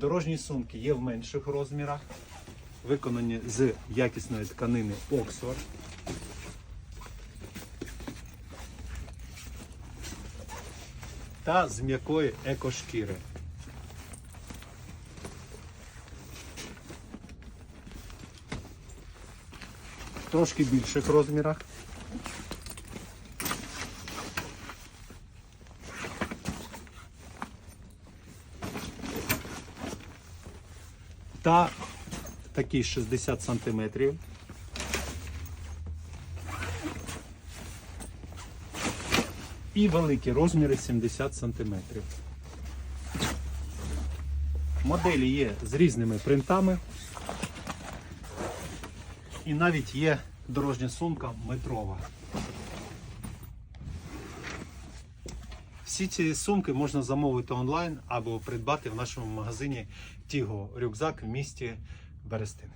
Дорожні сумки є в менших розмірах, виконані з якісної тканини Oxford. Та з м'якої екошкіри. Трошки більших розмірах. Та такий 60 сантиметрів. І великі розміри 70 сантиметрів. Моделі є з різними принтами. І навіть є дорожня сумка метрова. Всі ці сумки можна замовити онлайн або придбати в нашому магазині Тіго рюкзак в місті Берестин.